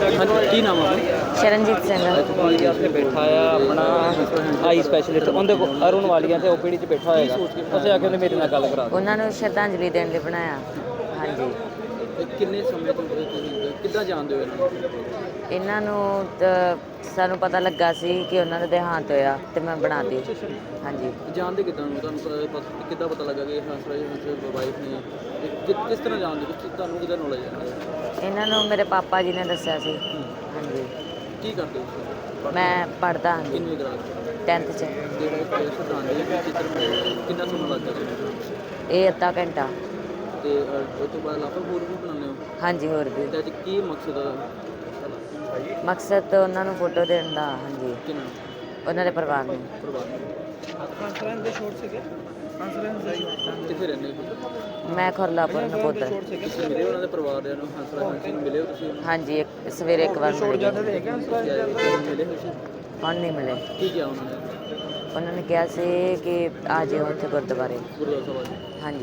ਹਾਂਜੀ ਕੀ ਨਾਮ ਆ ਆਪਣਾ? ਸ਼ਰਨਜੀਤ ਸਿੰਘ। ਵਾਲੀਆ ਇੱਥੇ ਬੈਠਾ ਆ ਆਪਣਾ ਆਈ ਸਪੈਸ਼ਲਿਸਟ ਉਹਦੇ ਕੋਲ ਅਰੁਣ ਵਾਲੀਆ ਤੇ ਓਪੀਡੀ 'ਚ ਬੈਠਾ ਹੋਏਗਾ। ਅਸੀਂ ਆ ਕੇ ਉਹਨੇ ਮੇਰੇ ਨਾਲ ਗੱਲ ਕਰਾ ਉਹਨਾਂ ਨੂੰ ਸ਼ਰਧਾਂਜਲੀ ਦੇਣ ਲਈ ਬਣਾਇਆ। ਹਾਂਜੀ। ਦਿੱਤੀ ਕਿੰਨੇ ਸਮੇਂ ਤੋਂ ਤੁਸੀਂ ਕਿੱਦਾਂ ਜਾਣਦੇ ਹੋ ਇਹਨਾਂ ਨੂੰ? ਇਹਨਾਂ ਨੂੰ ਤਾਂ ਸਾਨੂੰ ਪਤਾ ਲੱਗਾ ਸੀ ਕਿ ਉਹਨਾਂ ਦਾ ਦੇਹਾਂਤ ਹੋਇਆ ਤੇ ਮੈਂ ਬਣਾਤੀ ਹਾਂਜੀ। ਜਾਣਦੇ ਕਿੱਦਾਂ ਨੂੰ? ਤੁਹਾਨੂੰ ਪ- ਪਤਾ ਕਿੱਦਾਂ ਪਤਾ ਲੱਗਾ ਕਿ ਹੰਸਰਾਜ ਹੰਸ ਵਾਈਫ ਨੇ? ਤੇ ਕਿ- ਕਿਸ ਤਰ੍ਹਾਂ ਜਾਣਦੇ ਤੁਸੀਂ ਤੁਹਾਨੂੰ ਕਿੱਦਾਂ ਨੌਲੇਜ ਹੈ? ਇਹਨਾਂ ਨੂੰ ਮੇਰੇ ਪਾਪਾ ਜੀ ਨੇ ਦੱਸਿਆ ਸੀ। ਹਾਂਜੀ। ਕੀ ਕਰਦੇ ਹੋ ਤੁਸੀਂ? ਮੈਂ ਪੜਦਾ ਗ੍ਰਾਸ 10th ਚ? ਜਿਹੜੇ ਚਿੱਤਰ ਕਿੰਨਾ ਸਮਾਂ? ਇਹ ਅੱਧਾ ਘੰਟਾ। ਤੇ ਅਹ, ਉਹ ਤੋਂ ਬਾਅਦ ਲਾਪਾ ਹੋਰ ਵੀ ਬਣਾਉਂਦੇ ਹੋ? ਹਾਂਜੀ ਹੋਰ ਵੀ। ਤੇ ਅੱਜ ਕੀ ਮਕਸਦ ਆ? ਮਕਸਦ ਤਾਂ ਉਹਨਾਂ ਨੂੰ ਫੋਟੋ ਦੇਣ ਦਾ ਹਾਂਜੀ। ਕਿੰਨਾ? ਉਹਨਾਂ ਦੇ ਪਰਿਵਾਰ ਨੂੰ। ਪਰਿਵਾਰ ਹੰਸਰਾਜ ਦੇ ਸ਼ੋਟ ਸੀਗੇ। ਹੰਸਰਾਜ ਦੇ ਸ਼ੋਟ ਕਿੱਥੇ ਰਹਿੰਦੇ ਹੋ ਮੈਂ ਖੁਰਲਾਪੁਰ ਨਪੋਦਰ ਤੁਸੀਂ ਮਿਲੇ ਉਹਨਾਂ ਦੇ ਪਰਿਵਾਰ ਨੂੰ ਹੰਸਰਾਜ ਹੰਸੀ ਨੂੰ ਮਿਲੇ ਹੋ ਤੁਸੀਂ? ਉਹਨੂੰ? ਹਾਂਜੀ ਇੱਕ ਸਵੇਰੇ ਇੱਕ ਵਾਰ ਮਿਲ ਹੋ ਹੁਣ ਨਹੀਂ ਮਿਲੇ। ਕੀ ਕਿਹਾ ਉਹਨਾਂ ਨੇ? ਉਹਨਾਂ ਨੇ ਕਿਹਾ ਸੀ ਕਿ ਆ ਜਿਓ ਉੱਥੇ ਗੁਰਦੁਆਰੇ। ਗੁਰਦੁਆਰਾ ਸਾਹਿਬ ਆ ਕੇ? ਹਾਂਜੀ।